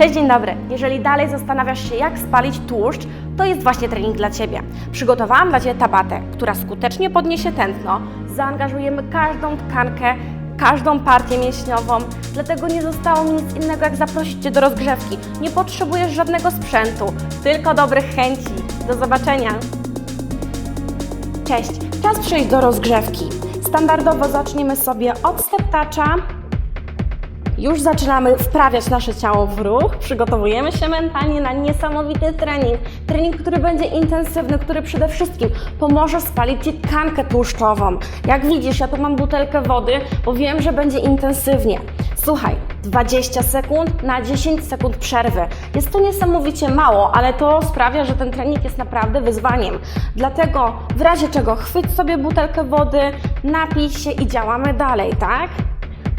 Cześć, dzień dobry. Jeżeli dalej zastanawiasz się, jak spalić tłuszcz, to jest właśnie trening dla Ciebie. Przygotowałam dla Ciebie tabatę, która skutecznie podniesie tętno. Zaangażujemy każdą tkankę, każdą partię mięśniową, dlatego nie zostało mi nic innego, jak zaprosić Cię do rozgrzewki. Nie potrzebujesz żadnego sprzętu, tylko dobrych chęci. Do zobaczenia. Cześć, czas przejść do rozgrzewki. Standardowo zaczniemy sobie od step toucha, już zaczynamy wprawiać nasze ciało w ruch, przygotowujemy się mentalnie na niesamowity trening. Trening, który będzie intensywny, który przede wszystkim pomoże spalić Ci tkankę tłuszczową. Jak widzisz, ja tu mam butelkę wody, bo wiem, że będzie intensywnie. Słuchaj, 20 sekund na 10 sekund przerwy. Jest to niesamowicie mało, ale to sprawia, że ten trening jest naprawdę wyzwaniem. Dlatego w razie czego chwyć sobie butelkę wody, napij się i działamy dalej, tak?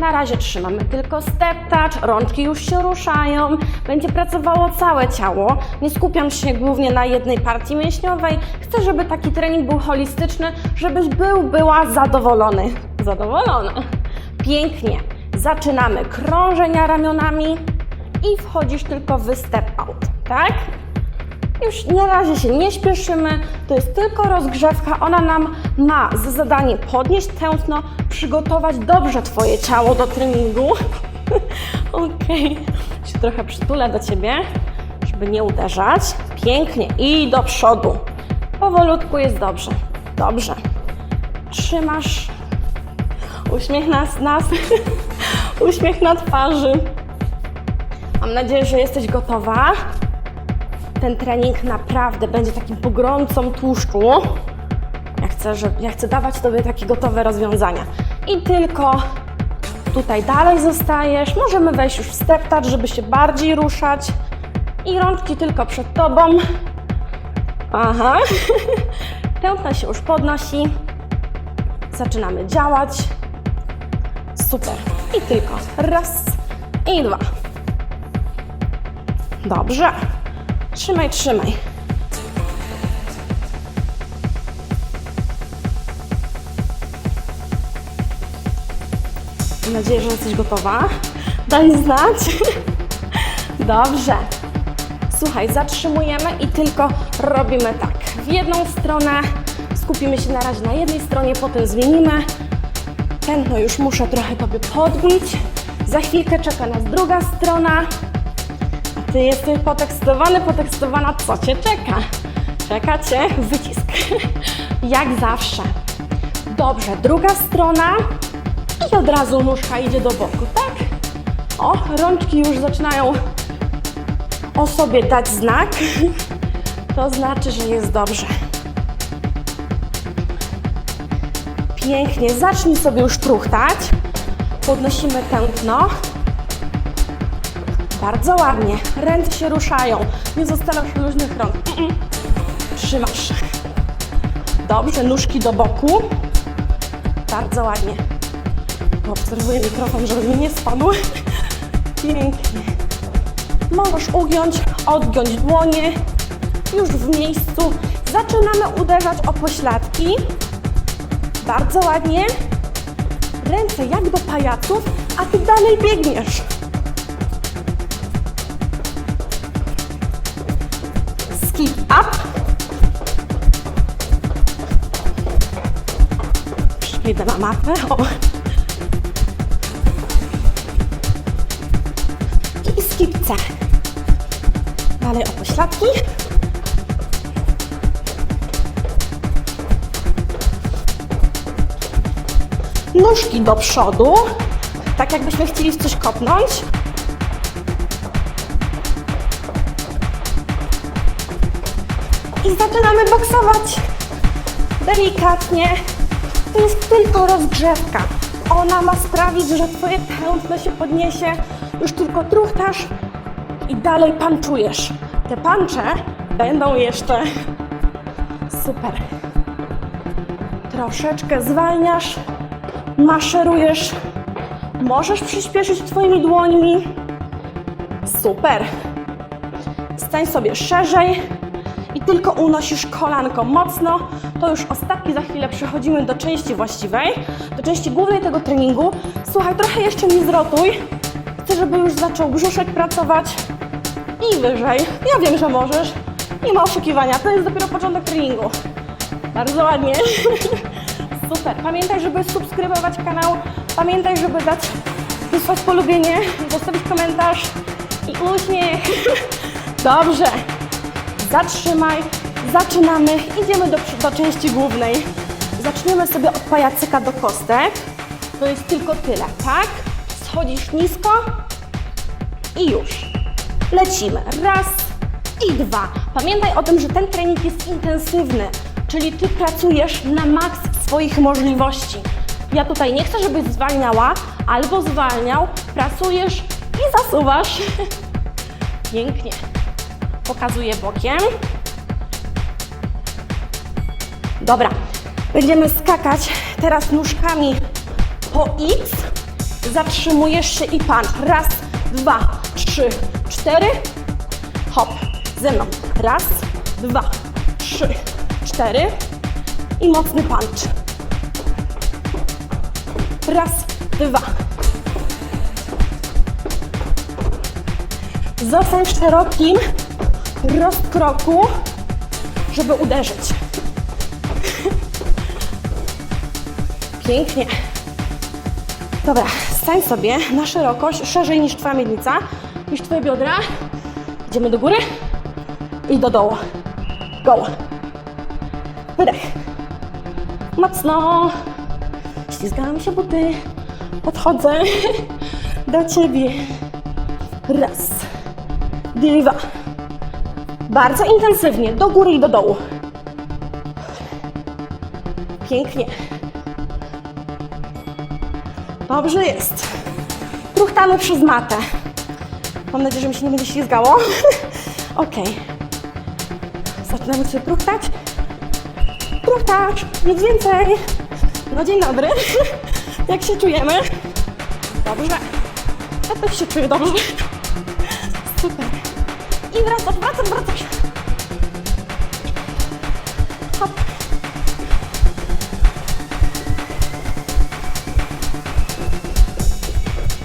Na razie trzymamy tylko step touch, rączki już się ruszają, będzie pracowało całe ciało. Nie skupiam się głównie na jednej partii mięśniowej. Chcę, żeby taki trening był holistyczny, żebyś był, była zadowolony. Zadowolona. Pięknie. Zaczynamy krążenia ramionami i wchodzisz tylko w step out, tak? Już na razie się nie śpieszymy, to jest tylko rozgrzewka. Ona nam ma za zadanie podnieść tętno, przygotować dobrze Twoje ciało do treningu. Okej, się trochę przytulę do Ciebie, żeby nie uderzać. Pięknie i do przodu. Powolutku jest dobrze. Dobrze. Trzymasz uśmiech nas, nas. uśmiech na twarzy. Mam nadzieję, że jesteś gotowa ten trening naprawdę będzie takim pogromcą tłuszczu. Ja chcę, że, ja chcę dawać Tobie takie gotowe rozwiązania. I tylko tutaj dalej zostajesz. Możemy wejść już w step touch, żeby się bardziej ruszać. I rączki tylko przed Tobą. Aha. Tętno się już podnosi. Zaczynamy działać. Super. I tylko raz i dwa. Dobrze. Trzymaj, trzymaj. Mam nadzieję, że jesteś gotowa. Daj znać. Dobrze. Słuchaj, zatrzymujemy i tylko robimy tak. W jedną stronę skupimy się na razie na jednej stronie, potem zmienimy. Tętno już muszę trochę Tobie podbić. Za chwilkę czeka nas druga strona. Ty jesteś potekstowany, potekstowana, co Cię czeka? Czeka Cię wycisk. Jak zawsze. Dobrze, druga strona i od razu nóżka idzie do boku, tak? O, rączki już zaczynają o sobie dać znak. To znaczy, że jest dobrze. Pięknie, zacznij sobie już truchtać. Podnosimy tętno. Bardzo ładnie. Ręce się ruszają. Nie zostawiasz luźnych rąk. Trzymasz. Dobrze, nóżki do boku. Bardzo ładnie. Obserwuję mikrofon, żeby mi nie spadł. Pięknie. Możesz ugiąć, odgiąć dłonie. Już w miejscu. Zaczynamy uderzać o pośladki. Bardzo ładnie. Ręce jak do pajaców, a ty dalej biegniesz. Skip up. Przyjdę na mapę. O. I skip C. Dalej o pośladki. Nóżki do przodu, tak jakbyśmy chcieli w coś kopnąć. I zaczynamy boksować. Delikatnie. To jest tylko rozgrzewka. Ona ma sprawić, że Twoje tętno się podniesie. Już tylko truchtasz i dalej panczujesz. Te pancze będą jeszcze super. Troszeczkę zwalniasz, maszerujesz. Możesz przyspieszyć Twoimi dłońmi. Super. Stań sobie szerzej i tylko unosisz kolanko mocno. To już ostatni, za chwilę przechodzimy do części właściwej, do części głównej tego treningu. Słuchaj, trochę jeszcze nie zrotuj. Chcę, żeby już zaczął brzuszek pracować. I wyżej. Ja wiem, że możesz. Nie ma oszukiwania, to jest dopiero początek treningu. Bardzo ładnie. Super. Pamiętaj, żeby subskrybować kanał. Pamiętaj, żeby dać, wysłać polubienie, zostawić komentarz i uśmiech. Dobrze. Zatrzymaj. Zaczynamy. Idziemy do, do części głównej. Zaczniemy sobie od pajacyka do kostek. To jest tylko tyle, tak? Schodzisz nisko i już. Lecimy. Raz i dwa. Pamiętaj o tym, że ten trening jest intensywny, czyli ty pracujesz na maks swoich możliwości. Ja tutaj nie chcę, żebyś zwalniała albo zwalniał, pracujesz i zasuwasz. Pięknie. Pokazuję bokiem. Dobra, będziemy skakać teraz nóżkami po X. Zatrzymujesz się i pan. Raz, dwa, trzy, cztery. Hop, ze mną. Raz, dwa, trzy, cztery. I mocny punch. Raz, dwa. Zostań w szerokim rozkroku, żeby uderzyć. Pięknie. Dobra, stań sobie na szerokość, szerzej niż Twoja miednica, niż Twoje biodra. Idziemy do góry i do dołu. Go. Wydech. Mocno. Ślizgałam się buty. Podchodzę do Ciebie. Raz. Dwa. Bardzo intensywnie, do góry i do dołu. Pięknie. Dobrze jest. Truchtamy przez matę. Mam nadzieję, że mi się nie będzie ślizgało. Okej. Zaczynamy sobie truchtać. Truchtać. Nic więcej. No dzień dobry. Jak się czujemy? Dobrze. Ja też się czuję dobrze. Super. I wracasz, wracasz, wracasz. Hop.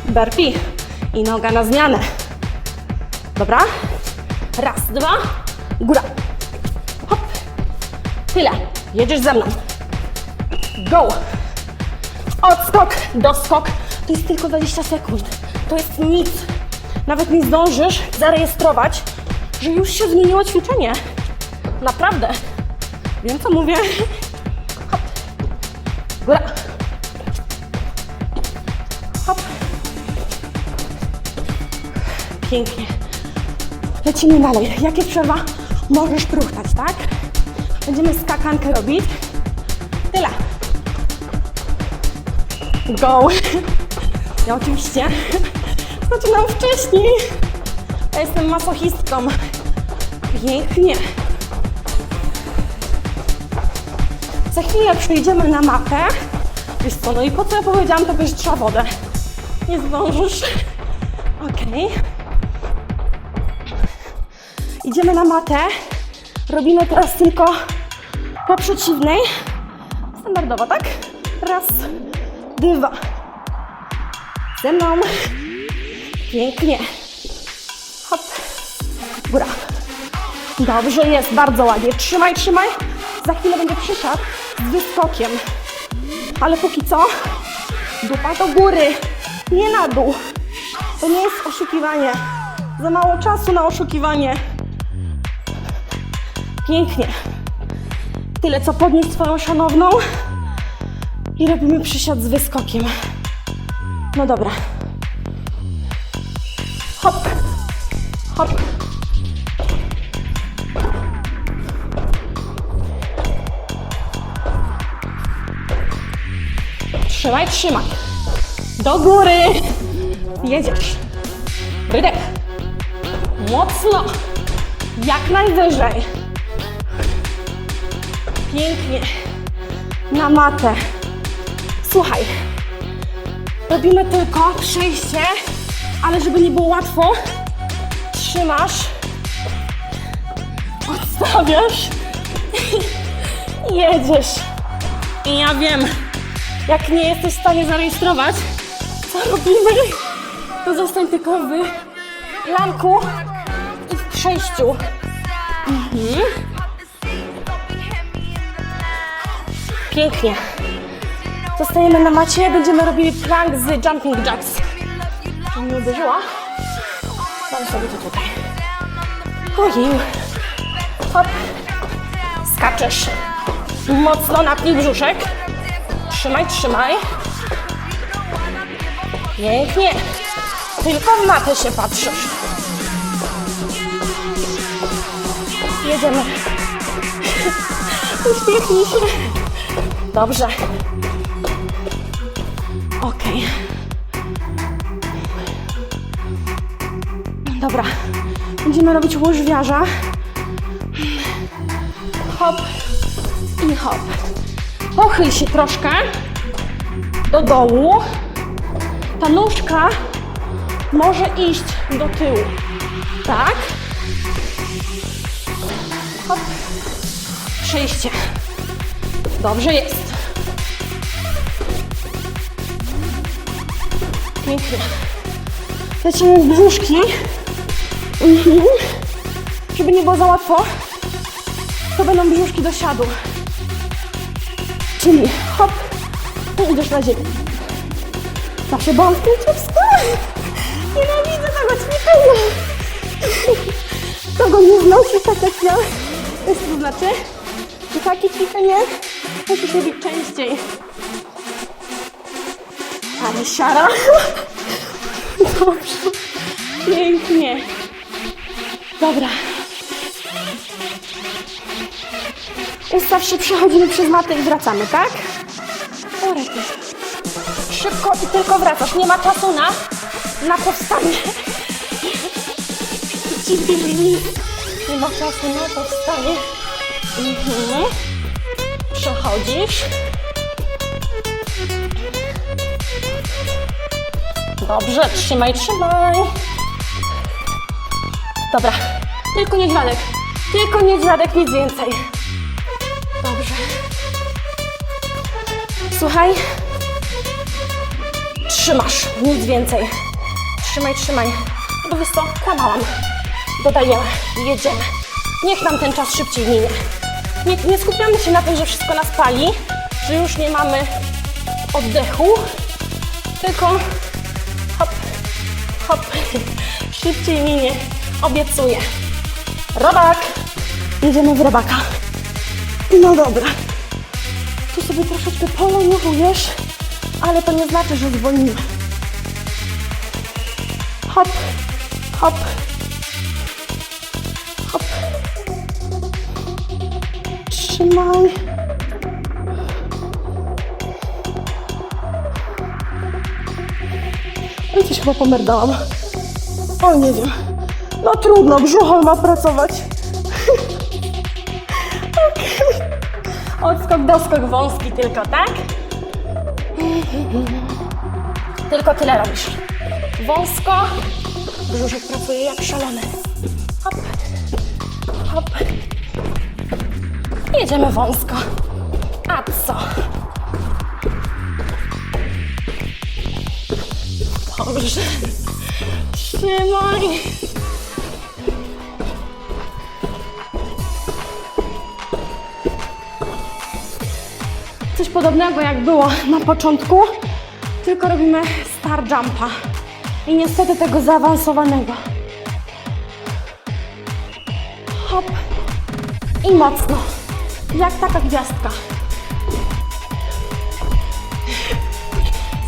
Burpee i noga na zmianę. Dobra? Raz, dwa, góra. Hop. Tyle. Jedziesz ze mną. Go. Odskok, doskok. To jest tylko 20 sekund. To jest nic. Nawet nie zdążysz zarejestrować, że już się zmieniło ćwiczenie. Naprawdę. Wiem, co mówię. Hop. Góra. Hop. Pięknie. Lecimy dalej. Jak jest przerwa, możesz truchtać, tak? Będziemy skakankę robić. Tyle. Go. Ja oczywiście zaczynam wcześniej. Ja jestem masochistką. Pięknie. Za chwilę przejdziemy na mapę. Wiesz co, no i po co ja powiedziałam, to bierz trzeba wodę. Nie zdążysz. Okej. Idziemy na matę. Robimy teraz tylko po przeciwnej. Standardowo, tak? Raz, dwa. Ze mną. Pięknie. Hop. Góra. Dobrze jest, bardzo ładnie. Trzymaj, trzymaj. Za chwilę będzie przysiad z wyskokiem. Ale póki co, dupa do góry, nie na dół. To nie jest oszukiwanie. Za mało czasu na oszukiwanie. Pięknie. Tyle co podnieść swoją szanowną i robimy przysiad z wyskokiem. No dobra. Hop. Hop. Trzymaj, trzymaj. Do góry. Jedziesz. Wydech. Mocno. Jak najwyżej. Pięknie. Na matę. Słuchaj. Robimy tylko przejście, ale żeby nie było łatwo, trzymasz, odstawiasz i jedziesz. I ja wiem, jak nie jesteś w stanie zarejestrować, co robimy, to zostań tylko w lanku i w sześciu. Mhm. Pięknie. Zostajemy na macie, będziemy robili plank z jumping jacks. Czy mnie uderzyła? Dam sobie to tutaj. Ojej. Hop. Skaczesz. Mocno napnij brzuszek. Trzymaj, trzymaj. Pięknie. Tylko w matę się patrzysz. Jedziemy. Uśmiechnij się. Dobrze. Okej. Dobra. Będziemy robić łyżwiarza. Hop i hop. Pochyl się troszkę do dołu. Ta nóżka może iść do tyłu. Tak? Hop. Przejście. Dobrze jest. Pięknie. Lecimy z brzuszki. Mhm. Żeby nie było za łatwo, to będą brzuszki do siadu. Czyli hop, i idziesz na ziemię. Zawsze bąk kiepsko. Nienawidzę tego ćwiczenia. Kto go nie znosi tak jak ja. To znaczy? Że takie ćwiczenie musisz robić częściej. Ale siara. Dobrze. Pięknie. Dobra. Ustaw się, przechodzimy przez matę i wracamy, tak? Szybko i tylko wracasz. Nie ma czasu na, na powstanie. Nie ma czasu na powstanie. Mhm. Przechodzisz. Dobrze, trzymaj, trzymaj. Dobra, tylko niedźwiadek. Tylko niedźwiadek, nic więcej. Słuchaj. Trzymasz, nic więcej. Trzymaj, trzymaj. Bo wiesz co, kłamałam. Dodajemy, jedziemy. Niech nam ten czas szybciej minie. Nie, nie skupiamy się na tym, że wszystko nas pali, że już nie mamy oddechu, tylko hop, hop, szybciej minie, obiecuję. Robak! Jedziemy w robaka. No dobra. Sobie troszeczkę polonowujesz, ale to nie znaczy, że zwolnimy. Hop, hop, hop. Trzymaj. Ja coś chyba pomerdałam. O, nie wiem. No trudno, brzucho ma pracować. Odskok, doskok wąski tylko, tak? Tylko tyle robisz. Wąsko, brzuszek pracuje jak szalony. Hop, hop. Jedziemy wąsko. A co? Dobrze. Trzymaj. Coś podobnego jak było na początku, tylko robimy star jumpa. I niestety tego zaawansowanego. Hop. I mocno. Jak taka gwiazdka.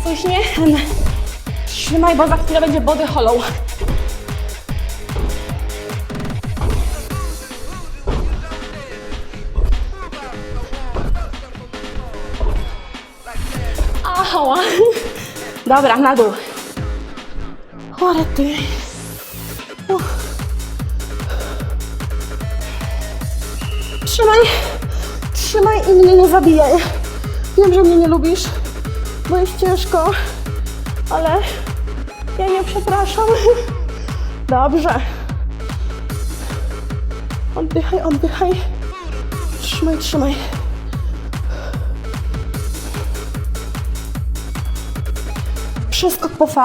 Z uśmiechem. Trzymaj, bo za chwilę będzie body hollow. Dobra, na dół. Chore ty. Trzymaj. Trzymaj i mnie nie zabijaj. Wiem, że mnie nie lubisz, bo jest ciężko, ale ja nie przepraszam. Dobrze. Oddychaj, oddychaj. Trzymaj, trzymaj. Przeskok po V.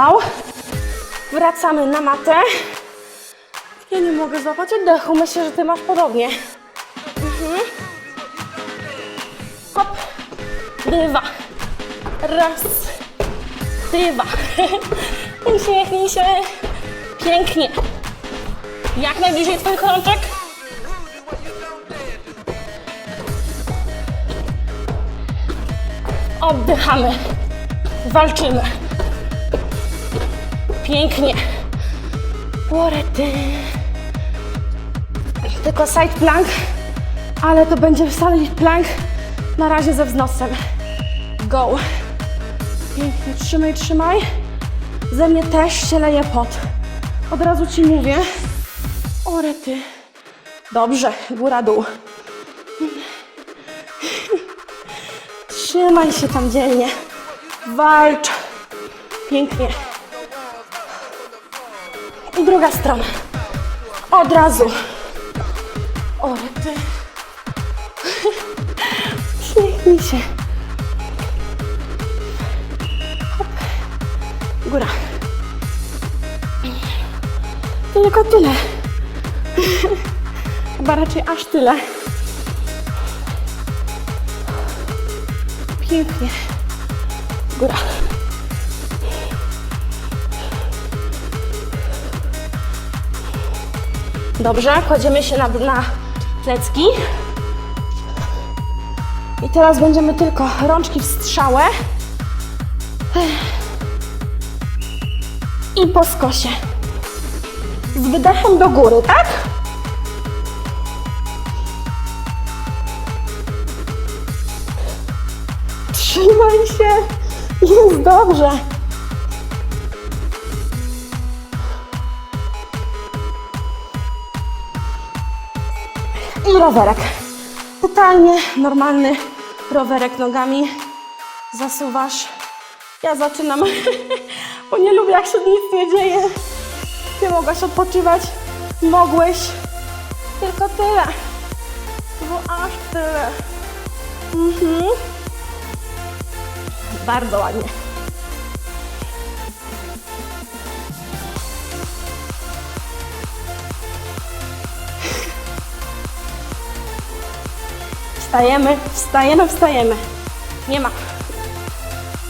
Wracamy na matę. Ja nie mogę złapać oddechu. Myślę, że ty masz podobnie. Mhm. Hop. Dwa. Raz. Dwa. Uśmiechnij się. Pięknie. Jak najbliżej twoich rączek. Oddychamy. Walczymy. Pięknie. Porety. Tylko side plank, ale to będzie side plank na razie ze wznosem. Go. Pięknie, trzymaj, trzymaj. Ze mnie też się leje pot. Od razu ci mówię. Orety. Dobrze, góra, dół. Trzymaj się tam dzielnie. Walcz. Pięknie. Druga strona. Od razu. O, ty. Uśmiechnij się. Góra. Tylko tyle. Chyba raczej aż tyle. Pięknie. Góra. Dobrze, kładziemy się na, na plecki. I teraz będziemy tylko rączki w strzałę. I po skosie. Z wydechem do góry, tak? Trzymaj się. Jest dobrze. I rowerek. Totalnie normalny rowerek nogami. Zasuwasz. Ja zaczynam, bo nie lubię jak się nic nie dzieje. Ty mogłaś odpoczywać. Mogłeś. Tylko tyle. Bo aż tyle. Mhm. Bardzo ładnie. Wstajemy, wstajemy, wstajemy. Nie ma.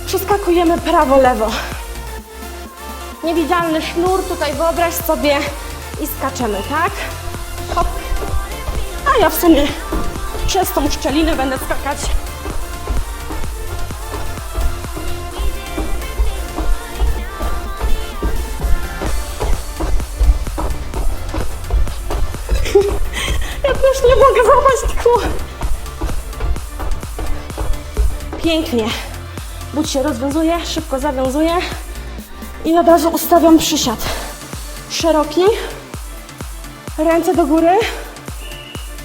Przeskakujemy prawo, lewo. Niewidzialny sznur tutaj wyobraź sobie i skaczemy, tak? Hop. A ja w sumie przez tą szczelinę będę skakać. Ja też nie mogę złapać tchu. Pięknie. But się rozwiązuje, szybko zawiązuje i od razu ustawiam przysiad. Szeroki, ręce do góry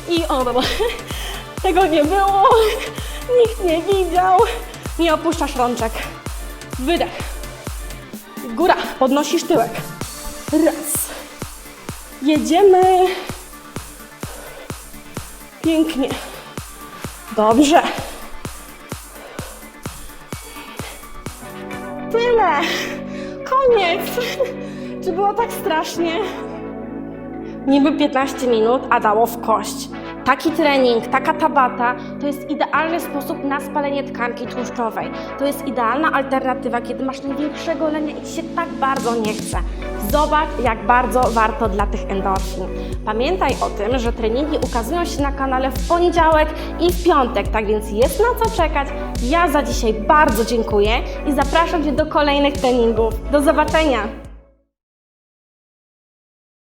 i o, dobra. Tego nie było, nikt nie widział. Nie opuszczasz rączek. Wydech. Góra, podnosisz tyłek. Raz. Jedziemy. Pięknie. Dobrze. Tyle. Koniec. Czy było tak strasznie? Niby 15 minut, a dało w kość. Taki trening, taka tabata to jest idealny sposób na spalenie tkanki tłuszczowej. To jest idealna alternatywa, kiedy masz największego lenia i ci się tak bardzo nie chce. Zobacz, jak bardzo warto dla tych endorfin. Pamiętaj o tym, że treningi ukazują się na kanale w poniedziałek i w piątek, tak więc jest na co czekać. Ja za dzisiaj bardzo dziękuję i zapraszam Cię do kolejnych treningów. Do zobaczenia!